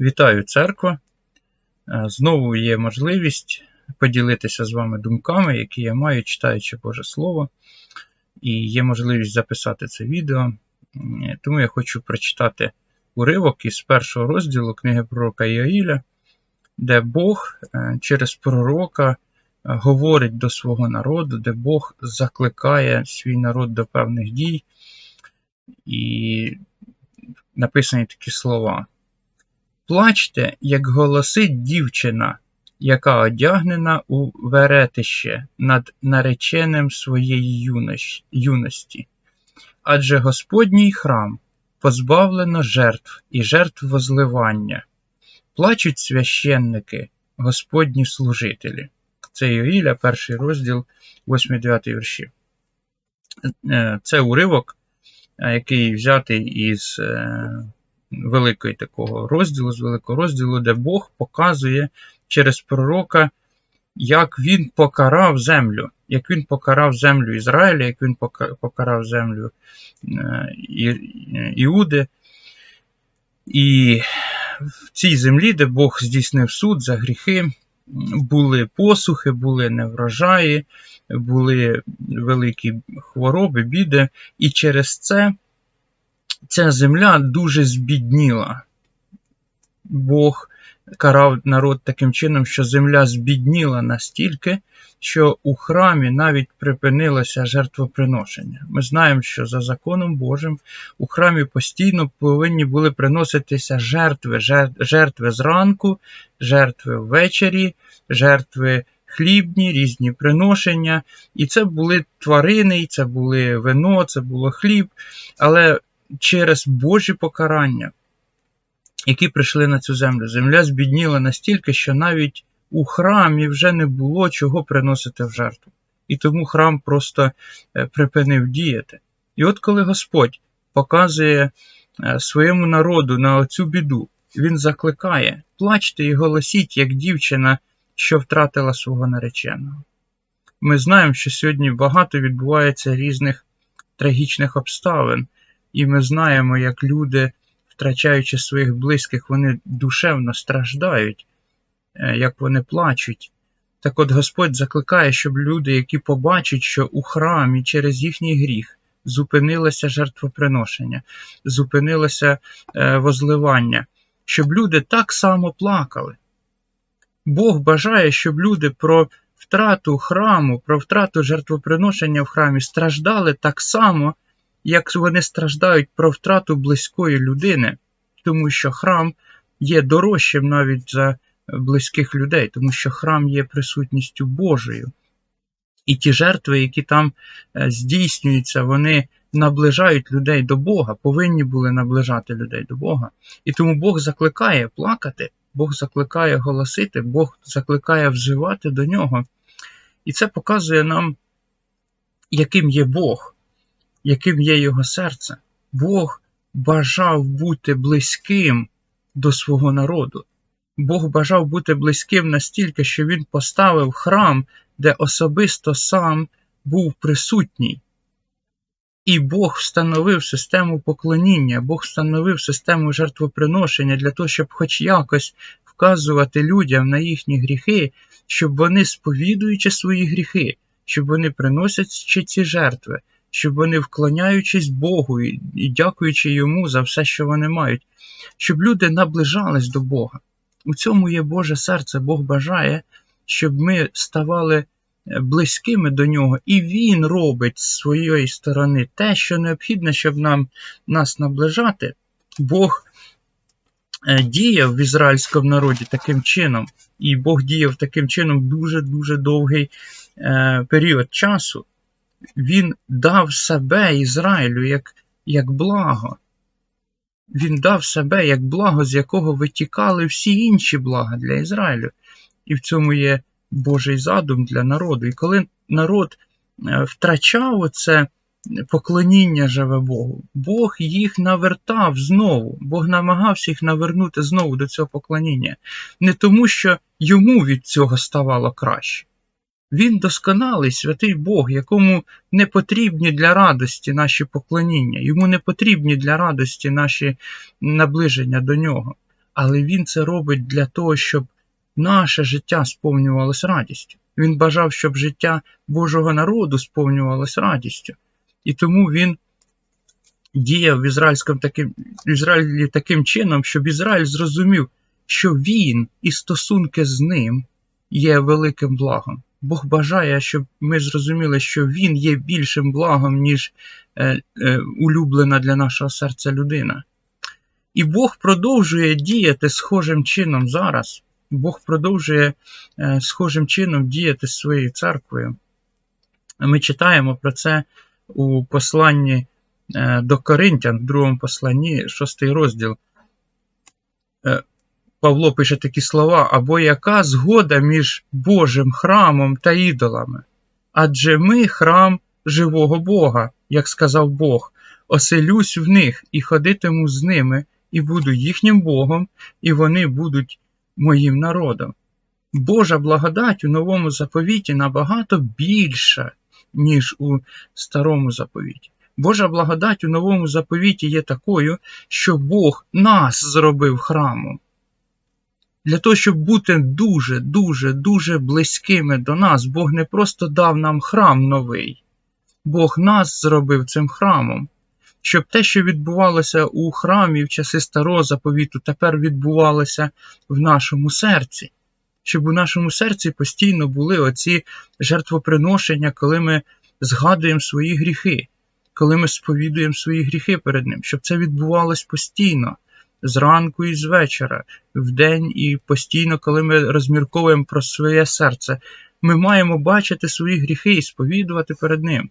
Вітаю церква! Е, Знову є можливість поділитися з вами думками, які я маю, читаючи Боже Слово, і є можливість записати це відео. Тому я хочу прочитати уривок із першого розділу книги пророка Іоїля, де Бог е, через пророка е, говорить до свого народу, де Бог закликає свій народ до певних дій. І написані такі слова. Плачте, як голосить дівчина, яка одягнена у веретище над нареченим своєї юності. Адже Господній храм позбавлено жертв і жертв возливання. Плачуть священники, Господні служителі. Це Йоїля, перший розділ, 8-9 вірші. Е, Це уривок, е, який взятий із великої такого розділу, з великого розділу, де Бог показує через пророка, як він покарав землю, як він покарав землю Ізраїля, як він покарав землю е, е, Іуди. І в цій землі, де Бог здійснив суд за гріхи, були посухи, були неврожаї, були великі хвороби, біди, і через це ця земля дуже збідніла. Бог карав народ таким чином, що земля збідніла настільки, що у храмі навіть припинилося жертвоприношення. Ми знаємо, що за законом Божим у храмі постійно повинні були приноситися жертви, жертви зранку, жертви ввечері, жертви хлібні, різні приношення. І це були тварини, і це були вино, це було хліб. Але через Божі покарання, які прийшли на цю землю, земля збідніла настільки, що навіть у храмі вже не було чого приносити в жертву. І тому храм просто е, припинив діяти. І от коли Господь показує е, своєму народу на оцю біду, він закликає: плачте і голосіть, як дівчина, що втратила свого нареченого. Ми знаємо, що сьогодні багато відбувається різних трагічних обставин, і ми знаємо, як люди, втрачаючи своїх близьких, вони душевно страждають, е, як вони плачуть. Так от Господь закликає, щоб люди, які побачать, що у храмі через їхній гріх зупинилося жертвоприношення, зупинилося е, возливання, щоб люди так само плакали. Бог бажає, щоб люди про втрату храму, про втрату жертвоприношення в храмі страждали так само, як вони страждають про втрату близької людини, тому що храм є дорожчим навіть за близьких людей, тому що храм є присутністю Божою. І ті жертви, які там е, здійснюються, вони наближають людей до Бога, повинні були наближати людей до Бога. І тому Бог закликає плакати, Бог закликає голосити, Бог закликає взивати до нього. І це показує нам, яким є Бог, яким є його серце. Бог бажав бути близьким до свого народу. Бог бажав бути близьким настільки, що він поставив храм, де особисто сам був присутній. І Бог встановив систему поклоніння, Бог встановив систему жертвоприношення для того, щоб хоч якось вказувати людям на їхні гріхи, щоб вони, сповідуючи свої гріхи, щоб вони приносячи ці жертви, щоб вони, вклоняючись Богу і дякуючи йому за все, що вони мають, щоб люди наближались до Бога. У цьому є Боже серце. Бог бажає, щоб ми ставали е, близькими до нього, і Він робить з своєї сторони те, що необхідне, щоб нам нас наближати. Бог е, діяв в ізраїльському народі таким чином, і Бог діяв таким чином дуже-дуже довгий е, період часу. Він дав себе Ізраїлю як, як благо. Він дав себе як благо, з якого витікали всі інші блага для Ізраїлю. І в цьому є Божий задум для народу. І коли народ е, втрачав оце поклоніння живе Богу, Бог їх навертав знову, Бог намагався їх навернути знову до цього поклоніння. Не тому, що йому від цього ставало краще. Він досконалий святий Бог, якому не потрібні для радості наші поклоніння, йому не потрібні для радості наші наближення до нього. але Він це робить для того, щоб наше життя сповнювалось радістю. Він бажав, щоб життя Божого народу сповнювалось радістю. І тому він діяв в ізраїльському таким, Ізраїлі таким чином, щоб Ізраїль зрозумів, що він і стосунки з ним є великим благом. Бог бажає, щоб ми зрозуміли, що Він є більшим благом, ніж е, е, улюблена для нашого серця людина. І Бог продовжує діяти схожим чином зараз. Бог продовжує е, схожим чином діяти своєю церквою. Ми читаємо про це у посланні до Коринтян, в другому посланні, шостий розділ. Павло пише такі слова: або яка згода між Божим храмом та ідолами? Адже ми храм живого Бога, як сказав Бог, оселюсь в них і ходитиму з ними, і буду їхнім Богом, і вони будуть моїм народом. Божа благодать у новому заповіті набагато більша, ніж у старому заповіті. Божа благодать у новому заповіті є такою, що Бог нас зробив храмом. Для того, щоб бути дуже, дуже, дуже близькими до нас, Бог не просто дав нам храм новий, Бог нас зробив цим храмом, щоб те, що відбувалося у храмі в часи старого заповіту, тепер відбувалося в нашому серці, щоб у нашому серці постійно були оці жертвоприношення, коли ми згадуємо свої гріхи, коли ми сповідуємо свої гріхи перед Ним, щоб це відбувалось постійно зранку і з вечора, вдень і постійно, коли ми розмірковуємо про своє серце, ми маємо бачити свої гріхи і сповідувати перед Ним.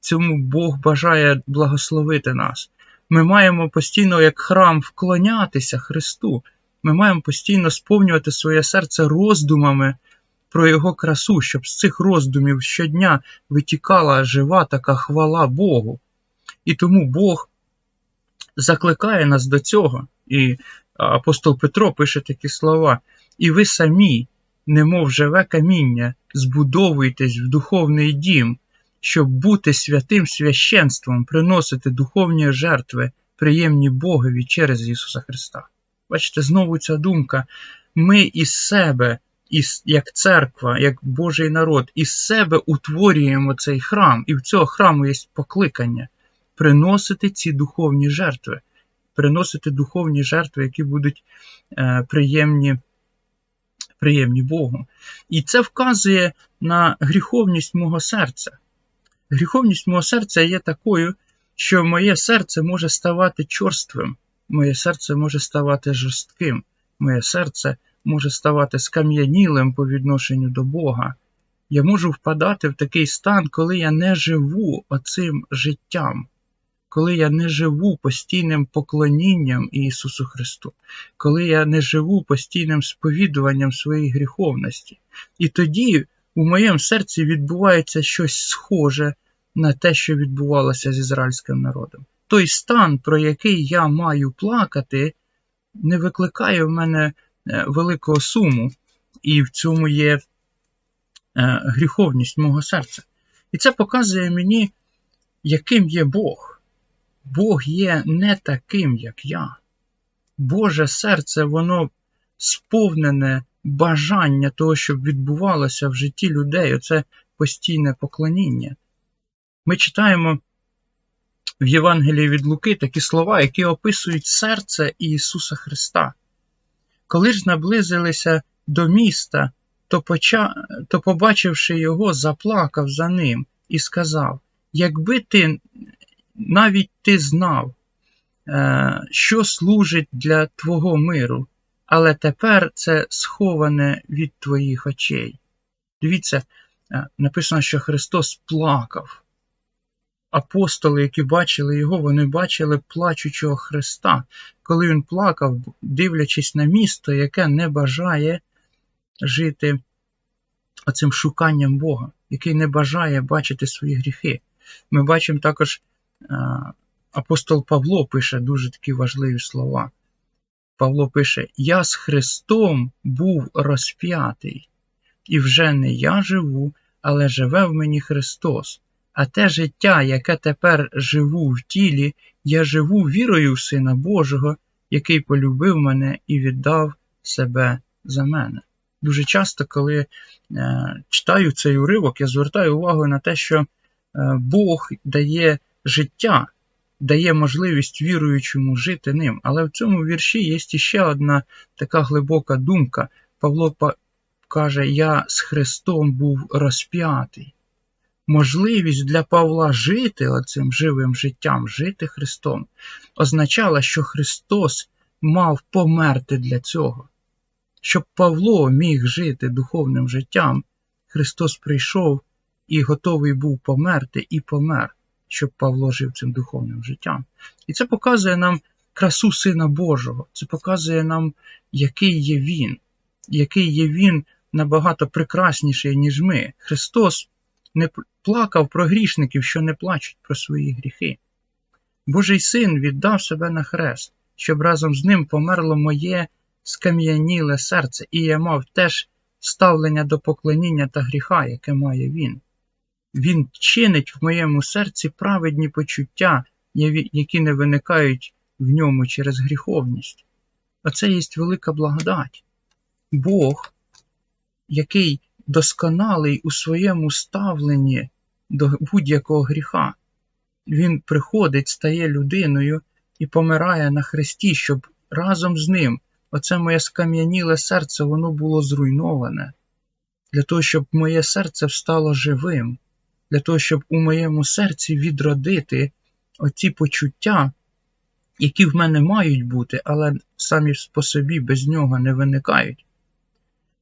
Цьому Бог бажає благословити нас. Ми маємо постійно, як храм, вклонятися Христу. Ми маємо постійно сповнювати своє серце роздумами про Його красу, щоб з цих роздумів щодня витікала жива така хвала Богу. І тому Бог закликає нас до цього. І апостол Петро пише такі слова: І ви самі, немов живе каміння, збудовуєтесь в духовний дім, щоб бути святим священством, приносити духовні жертви, приємні Богові через Ісуса Христа. Бачите, знову ця думка. Ми із себе, із, як церква, як Божий народ, із себе утворюємо цей храм, і в цього храму є покликання приносити ці духовні жертви, приносити духовні жертви, які будуть е, приємні, приємні Богу. І це вказує на гріховність мого серця. Гріховність мого серця є такою, що моє серце може ставати чорствим, моє серце може ставати жорстким, моє серце може ставати скам'янілим по відношенню до Бога. Я можу впадати в такий стан, коли я не живу оцим життям коли я не живу постійним поклонінням Ісусу Христу, коли я не живу постійним сповідуванням своєї гріховності. І тоді у моєму серці відбувається щось схоже на те, що відбувалося з ізраїльським народом. Той стан, про який я маю плакати, не викликає в мене е, великого суму, і в цьому є е, гріховність мого серця. І це показує мені, яким є Бог. Бог є не таким, як я. Боже серце, воно сповнене бажання того, щоб відбувалося в житті людей, оце постійне поклоніння. Ми читаємо в Євангелії від Луки такі слова, які описують серце Ісуса Христа. Коли ж наблизилися до міста, то, поча... то побачивши його, заплакав за ним і сказав: Якби ти навіть ти знав, е, що служить для твого миру, але тепер це сховане від твоїх очей. Дивіться, е, написано, що Христос плакав. Апостоли, які бачили його, вони бачили плачучого Христа, коли він плакав, дивлячись на місто, яке не бажає жити оцим шуканням Бога, який не бажає бачити свої гріхи. Ми бачимо також апостол Павло пише дуже такі важливі слова. Павло пише: Я з Христом був розп'ятий, і вже не я живу, але живе в мені Христос. А те життя, яке тепер живу в тілі, я живу вірою в Сина Божого, який полюбив мене і віддав себе за мене. Дуже часто, коли е, читаю цей уривок, я звертаю увагу на те, що е, Бог дає життя, дає можливість віруючому жити ним. Але в цьому вірші є ще одна така глибока думка. Павло каже: Я з Христом був розп'ятий. Можливість для Павла жити оцим живим життям, жити Христом, означала, що Христос мав померти для цього. Щоб Павло міг жити духовним життям, Христос прийшов і готовий був померти і помер, щоб Павло жив цим духовним життям. І це показує нам красу Сина Божого, це показує нам, який є Він, який є Він набагато прекрасніший, ніж ми. Христос не плакав про грішників, що не плачуть про свої гріхи. Божий син віддав себе на хрест, щоб разом з ним померло моє скам'яніле серце, і я мав теж ставлення до поклоніння та гріха, яке має він. Він чинить в моєму серці праведні почуття, які не виникають в ньому через гріховність. Оце є велика благодать. Бог, який досконалий у своєму ставленні до будь-якого гріха, Він приходить, стає людиною і помирає на хресті, щоб разом з ним оце моє скам'яніле серце воно було зруйноване, для того, щоб моє серце встало живим, для того, щоб у моєму серці відродити оці почуття, які в мене мають бути, але самі по собі без нього не виникають.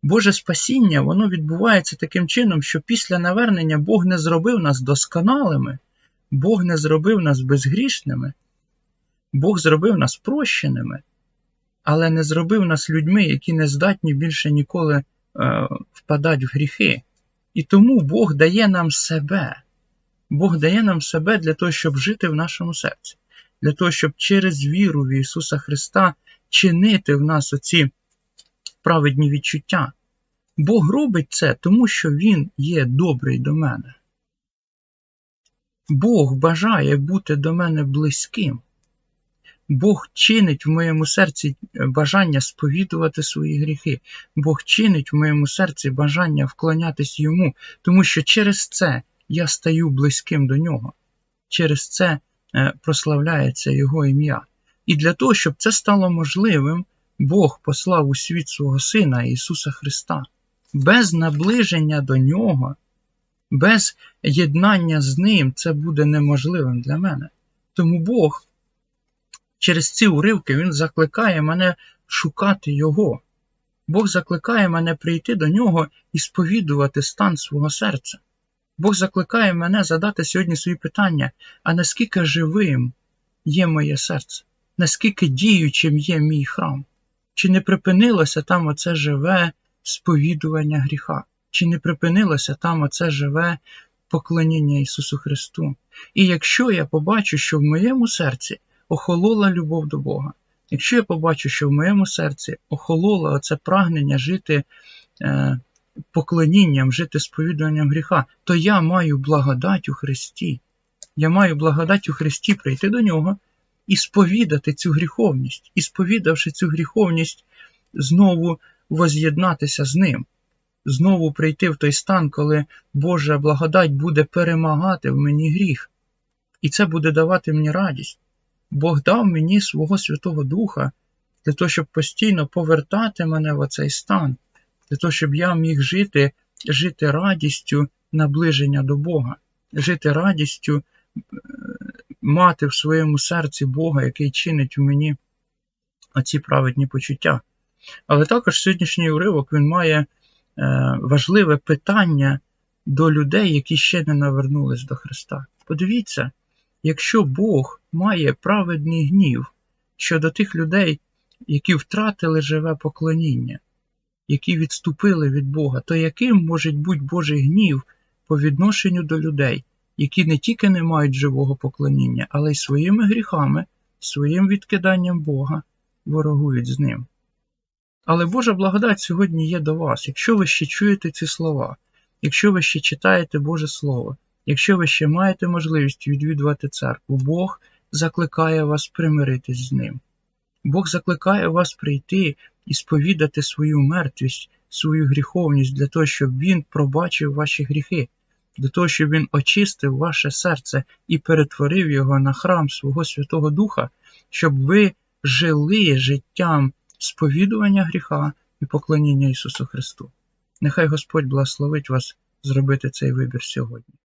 Боже спасіння, воно відбувається таким чином, що після навернення Бог не зробив нас досконалими, Бог не зробив нас безгрішними, Бог зробив нас прощеними, але не зробив нас людьми, які не здатні більше ніколи е, впадати в гріхи. І тому Бог дає нам себе. Бог дає нам себе для того, щоб жити в нашому серці, для того, щоб через віру в Ісуса Христа чинити в нас оці праведні відчуття. Бог робить це, тому що Він є добрий до мене. Бог бажає бути до мене близьким. Бог чинить в моєму серці бажання сповідувати свої гріхи. Бог чинить в моєму серці бажання вклонятись йому, тому що через це я стаю близьким до нього. Через це е, прославляється Його ім'я. І для того, щоб це стало можливим, Бог послав у світ свого Сина Ісуса Христа. Без наближення до Нього, без єднання з Ним це буде неможливим для мене. Тому Бог через ці уривки Він закликає мене шукати Його. Бог закликає мене прийти до нього і сповідувати стан свого серця. Бог закликає мене задати сьогодні свої питання, а наскільки живим є моє серце, наскільки діючим є мій храм? Чи не припинилося там оце живе сповідування гріха? Чи не припинилося там оце живе поклоніння Ісусу Христу? І якщо я побачу, що в моєму серці охолола любов до Бога, якщо я побачу, що в моєму серці охололо оце прагнення жити е, поклонінням, жити сповідуванням гріха, то я маю благодать у Христі. Я маю благодать у Христі прийти до Нього і сповідати цю гріховність, і сповідавши цю гріховність, знову воз'єднатися з ним, знову прийти в той стан, коли Божа благодать буде перемагати в мені гріх. І це буде давати мені радість. Бог дав мені свого Святого Духа для того, щоб постійно повертати мене в оцей стан, для того, щоб я міг жити, жити радістю наближення до Бога, жити радістю мати в своєму серці Бога, який чинить у мені оці праведні почуття. Але також сьогоднішній уривок він має е, важливе питання до людей, які ще не навернулись до Христа. Подивіться, якщо Бог має праведний гнів щодо тих людей, які втратили живе поклоніння, які відступили від Бога, то яким може бути Божий гнів по відношенню до людей, які не тільки не мають живого поклоніння, але й своїми гріхами, своїм відкиданням Бога ворогують з ним. Але Божа благодать сьогодні є до вас, якщо ви ще чуєте ці слова, якщо ви ще читаєте Боже Слово, якщо ви ще маєте можливість відвідувати церкву, Бог закликає вас примиритись з ним. Бог закликає вас прийти і сповідати свою мертвість, свою гріховність для того, щоб Він пробачив ваші гріхи, для того, щоб Він очистив ваше серце і перетворив його на храм свого Святого Духа, щоб ви жили життям сповідування гріха і поклоніння Ісусу Христу. Нехай Господь благословить вас зробити цей вибір сьогодні.